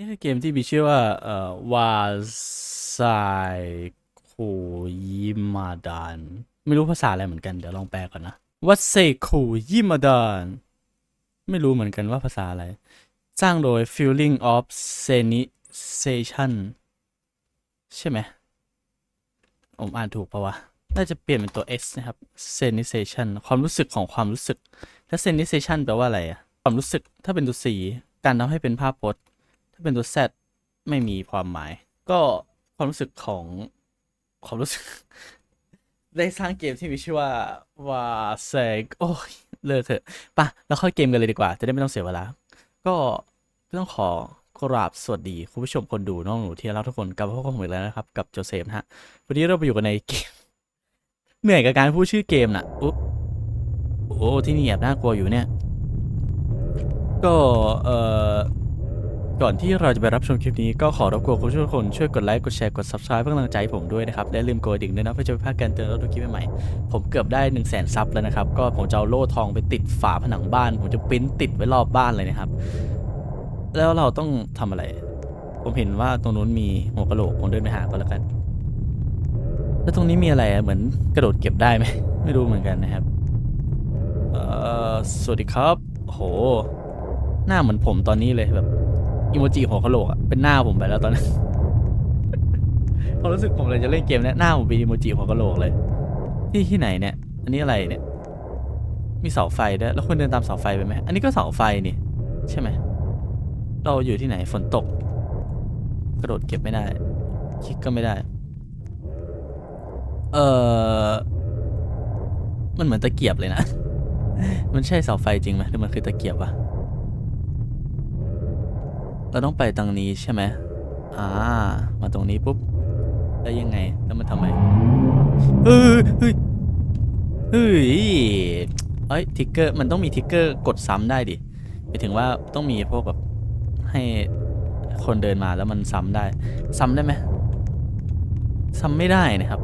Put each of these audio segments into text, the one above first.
นี่คือเกมที่มีชื่อว่า เอ่อ วาไซโคยิมาดาน ไม่รู้ภาษาอะไรเหมือนกัน เดี๋ยวลองแปลก่อนนะวัดเซโคยิมาดาน ไม่รู้เหมือนกันว่าภาษาอะไร สร้างโดย Feeling of Sensation ใช่ไหม ผมอ่านถูกปะวะ น่าจะเปลี่ยนเป็นตัว S นะครับ Sensation ความรู้สึกของความรู้สึกแล้ว Sensation แปลว่าอะไรอะความรู้สึก ถ้าเป็นตัว C การทำให้เป็นภาพพจน์ ถ้าเป็นตัว Z ไม่มีความหมาย ก็ความรู้สึกของความรู้สึก ได้สร้างเกมที่มีชื่อว่าว่าเซกโอ้ยเลิกเถอะปะแล้วเข้าเกมกันเลยดีกว่า จะได้ไม่ต้องเสียเวลา ก็ต้องขอกราบสวัสดีคุณผู้ชมคนดูน้องหนูที่รักทุกคนกลับมาพบกับผมอีกแล้วนะครับ กับโจเซฟฮะ วันนี้เราไปอยู่กันในเกม เหนื่อยกับการพูดชื่อเกมน่ะอุ๊โอ้ที่นี่แอบน่ากลัวอยู่เนี่ย ก็เอ่อ ก่อนที่เราจะไปรับชมคลิปนี้ก็ขอรบกวนคุณทุกคนช่วยกดไลค์ กดแชร์ กด subscribe เพื่อกำลังใจใผมด้วยนะครับ และลืมกดดิ่งด้วยนะเพื่อจะไม่พลาดการเตือนรับชมคลิปใหม่ๆผมเกือบได้1นึ่งแสนซับแล้วนะครับ ก็ผมจะเอาโล่ทองไปติดฝาผนังบ้าน ผมจะปริ้นติดไว้รอบบ้านเลยนะครับ แล้วเราต้องทำอะไร ผมเห็นว่าตรงนู้นมีหัวกะโหลกผมเดินไปหาก็แล้วกัน แล้วตรงนี้มีอะไรเหมือนกระโดดเก็บได้ไหมไม่รู้เหมือนกันนะครับเอ่อสวัสดีครับโหหน้าเหมือนผมตอนนี้เลยแบบ อีโมจิหัวกะโหลกอะเป็นหน้าผมไปแล้วตอนนั้นความรู้สึกผมเลยจะเล่นเกมเนี้ยหน้าผมเป็นอีโมจิหัวกะโหลกเลย ที่ที่ไหนเนี่ย อันนี้อะไรเนี่ย มีเสาไฟด้วยแล้วควรเดินตามเสาไฟไปไหมอันนี้ก็เสาไฟนี่ ใช่ไหมเราอยู่ที่ไหนฝนตก กระโดดเก็บไม่ได้คลิกก็ไม่ได้ เออมันเหมือนตะเกียบเลยนะ มันใช่เสาไฟจริงไหมหรือมันคือตะเกียบวะ เราต้องไปตรงนี้ใช่ไหมอ่า มาตรงนี้ปุ๊บแล้วยังไง แล้วมันทำไมเฮ้ย เฮ้ย เฮ้ย เอ้ย ทิกเกอร์ มันต้องมีทิกเกอร์กดซ้ำได้ดิหมายถึงว่าต้องมีพวกแบบให้คนเดินมาแล้วมันซ้ำได้ ซ้ำได้ไหมซ้ำไม่ได้นะครับ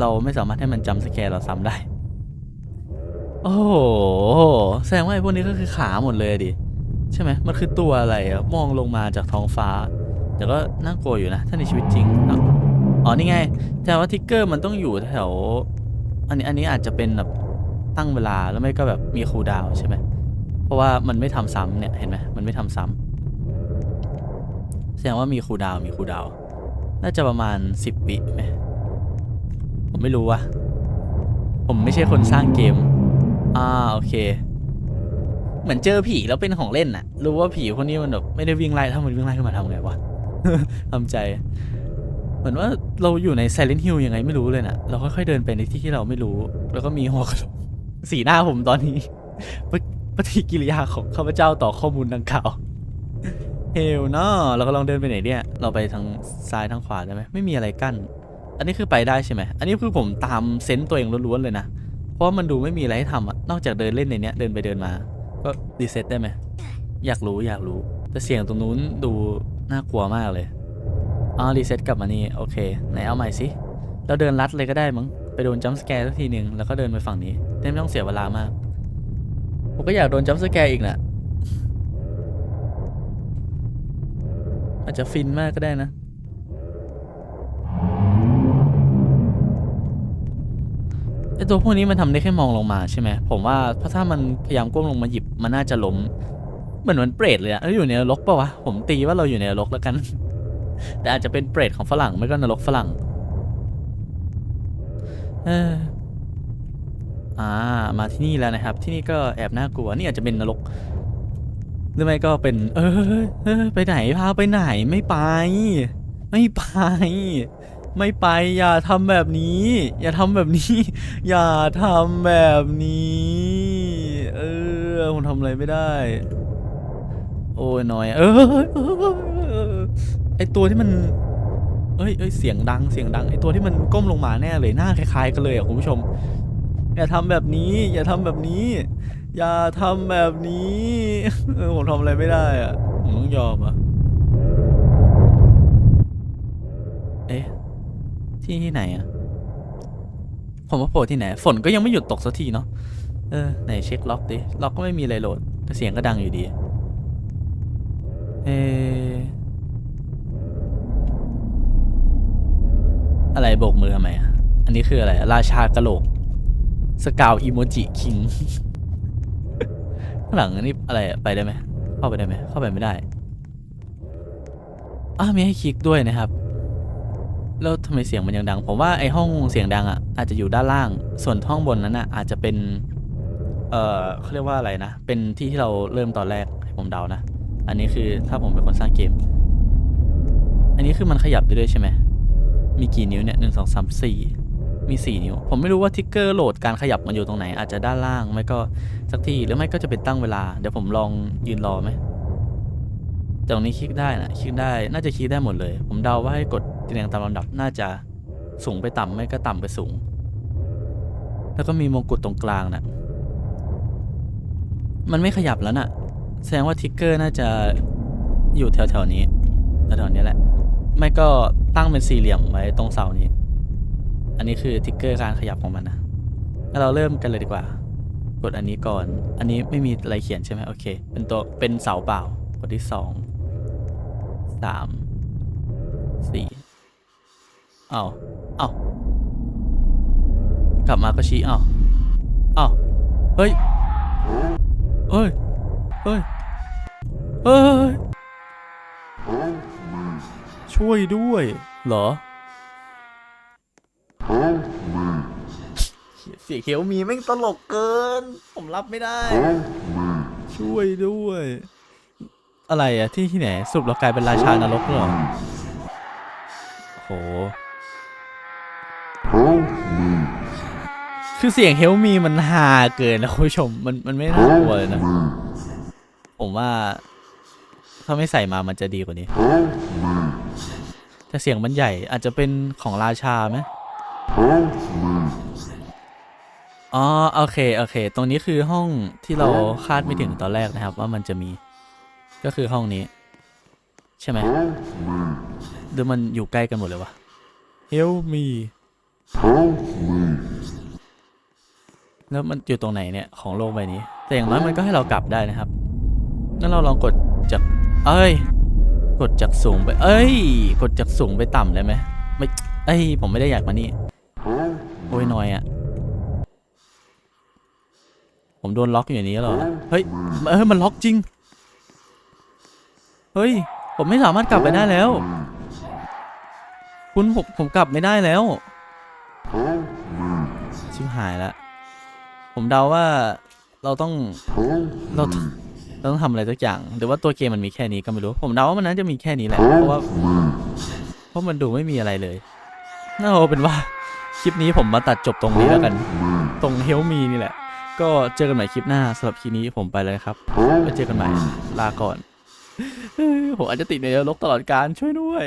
เราไม่สามารถให้มันจำสแกนเราซ้ำได้ โอ้โห แสดงว่าไอ้พวกนี้ก็คือขาหมดเลยดิ ใช่ไหมมันคือตัวอะไรอะมองลงมาจากท้องฟ้า แต่ก็น่ากลัวอยู่นะถ้าในชีวิตจริงอะอ๋อนี่ไงแต่ว่าทิกเกอร์มันต้องอยู่แถว อันนี้อันนี้อาจจะเป็นแบบตั้งเวลาแล้วไม่ก็แบบมีคูลดาวใช่ไหมเพราะว่ามันไม่ทำซ้ำเนี่ยเห็นไหมมันไม่ทำซ้ำแสดงว่ามีคูลดาวมีคูลดาวน่าจะประมาณสิบวิไหมผมไม่รู้ว่ะผมไม่ใช่คนสร้างเกม อ่า โอเค เหมือนเจอผีแล้วเป็นของเล่นน่ะรู้ว่าผีคนนี้มันแบบไม่ได้วิ่งไล่ถ้ามันวิ่งไล่ขึ้นมาทำไงวะ ทำใจ เหมือนว่าเราอยู่ใน Silent Hill ยังไงไม่รู้เลยนะเราค่อยๆเดินไปในที่ที่เราไม่รู้ แล้วก็มีหัวกระโหลกสีหน้าผมตอนนี้ปฏิปฏิกิริยาของข้าพเจ้าต่อข้อมูลดังกล่าวเฮลเนาะเราก็ลองเดินไปไหนเนี่ย เราไปทางซ้ายทางขวาได้ไหมไม่มีอะไรกั้น อันนี้คือไปได้ใช่ไหม อันนี้คือผมตามเซนต์ตัวเองล้วนๆเลยนะ เพราะมันดูไม่มีอะไรให้ทำอะนอกจากเดินเล่นในเนี้ยเดินไปเดินมา ก็รีเซ็ตได้ไหม อยากรู้อยากรู้ แต่เสียงตรงนู้นดูน่ากลัวมากเลยอ๋อรีเซ็ตกลับมานี่ โอเค ไหนเอาใหม่สิเราเดินลัดเลยก็ได้มั้ง ไปโดนจัมป์สแกร์สักทีหนึ่งแล้วก็เดินไปฝั่งนี้ไม่ต้องเสียเวลามาก ผมก็อยากโดนจัมป์สแกร์อีกนะอาจจะฟินมากก็ได้นะ ไอตัวพวกนี้มันทำได้แค่มองลงมาใช่ไหมผมว่าเพราะถ้ามันพยายามก้มลงมาหยิบมันน่าจะล้มเหมือนมันเปรตเลยอะแล้วอยู่ในนรกปะวะผมตีว่าเราอยู่ในนรกแล้วกัน แต่อาจจะเป็นเปรตของฝรั่งไม่ก็นรกฝรั่งเอออ่ามาที่นี่แล้วนะครับ ที่นี่ก็แอบน่ากลัวนี่อาจจะเป็นนรกหรือไม่ก็เป็น เออเออไปไหนพาไปไหนไม่ไป ไม่ไป ไม่ไป อย่าทำแบบนี้ อย่าทำแบบนี้ อย่าทำแบบนี้ เออผมทำอะไรไม่ได้ โอ้ยหน่อย เออไอตัวที่มันเอ้ยเอ้ยเสียงดังเสียงดังไอตัวที่มันก้มลงมาแน่เลยหน้าคล้าย ๆ กันเลยอะคุณผู้ชม อย่าทำแบบนี้ อย่าทำแบบนี้ อย่าทำแบบนี้เออผมทำอะไรไม่ได้อะผมต้องยอมอะ ที่ที่ไหนอะผมว่าโผล่ที่ไหน ฝนก็ยังไม่หยุดตกสักทีเนาะ เออ ไหนเช็คล็อกดิ ล็อกก็ไม่มีอะไรโหลด แต่เสียงก็ดังอยู่ดี เอออะไรโบกมือทำไมอะอันนี้คืออะไร ราชากระโหลก สกาวอีโมจิคิง ข้างหลังอันนี้อะไรไปได้ไหม เข้าไปได้ไหม เข้าไปไม่ได้ อ้ามีให้คลิกด้วยนะครับ แล้วทำไมเสียงมันยังดัง ผมว่าไอห้องเสียงดังอะอาจจะอยู่ด้านล่าง ส่วนห้องบนนั้นอะอาจจะเป็น เอ่อเขาเรียกว่าอะไรนะ เป็นที่ที่เราเริ่มตอนแรกให้ผมเดานะ อันนี้คือถ้าผมเป็นคนสร้างเกม อันนี้คือมันขยับได้ด้วยใช่ไหม มีกี่นิ้วเนี่ยหนึ่งสองสามสี่มีสี่นิ้ว ผมไม่รู้ว่าทิกเกอร์โหลดการขยับมันอยู่ตรงไหน อาจจะด้านล่าง ไม่ก็สักที่หรือไม่ก็จะเป็นตั้งเวลา เดี๋ยวผมลองยืนรอไหมตรงนี้คลิกได้นะคลิกได้ น่าจะคลิกได้หมดเลย ผมเดาว่าให้กด เรียงตามลำดับน่าจะสูงไปต่ำไม่ก็ต่ำไปสูง แล้วก็มีมงกุฎตรงกลางน่ะมันไม่ขยับแล้วน่ะ แสดงว่าทิกเกอร์น่าจะอยู่แถวๆนี้แถวๆนี้แหละ ไม่ก็ตั้งเป็นสี่เหลี่ยมไว้ตรงเสานี้ อันนี้คือทิกเกอร์การขยับของมันนะแล้วเราเริ่มกันเลยดีกว่า กดอันนี้ก่อน อันนี้ไม่มีอะไรเขียนใช่ไหมโอเค เป็นตัวเป็นเสาเปล่ากดที่สองสามสี่ เอาเอากลับมาก็ชี้เอาเอาเฮ้ยเฮ้ย เฮ้ย เฮ้ย ช่วยด้วยเหรอเสียงเขียวมีแม่งตลกเกิน ผมรับไม่ได้ ช่วยด้วย อะไรอะที่ที่ไหนสรุปเรากลายเป็นราชานรกเหรอโห คือเสียงเฮลมีมันฮาเกินนะคุณผู้ชม มันมันไม่น่ากลัวเลยนะ ผมว่า ถ้าไม่ใส่มามันจะดีกว่านี้ แต่เสียงมันใหญ่อาจจะเป็นของราชาไหมอ๋อโอเคโอเค ตรงนี้คือห้องที่เราคาดไม่ถึงตอนแรกนะครับ ว่ามันจะมี ก็คือห้องนี้ ใช่ไหมหรือมันอยู่ใกล้กันหมดเลยวะ Help me แล้วมันอยู่ตรงไหนเนี่ย ของโลกใบนี้ แต่อย่างน้อยมันก็ให้เรากลับได้นะครับงั้นเราลองกดจาก เอ้ย กดจากสูงไป เอ้ย กดจากสูงไปต่ำได้ไหมไม่เอ้ย ผมไม่ได้อยากมานี่ โอ้ยน้อยอะผมโดนล็อกอยู่นนี้หรอ เฮ้ย เอ้ยมันล็อกจริง เฮ้ย ผมไม่สามารถกลับไปได้แล้ว คุณผมผมกลับไม่ได้แล้ว ชิบหายแล้ว ผมเดาว่าเราต้องเราต้องเราต้องทำอะไรสักอย่าง หรือว่าตัวเกมมันมีแค่นี้ก็ไม่รู้ ผมเดาว่ามันน่าจะมีแค่นี้แหละ เพราะว่า เพราะมันดูไม่มีอะไรเลยน่าเอาเป็นว่าคลิปนี้ผมมาตัดจบตรงนี้แล้วกัน ตรงเฮลมีนี่แหละ ก็เจอกันใหม่คลิปหน้าสำหรับคลิปนี้ผมไปเลยครับไว้เจอกันใหม่ลาก่อนผมอาจจะติดในนรกตลอดการช่วยด้วย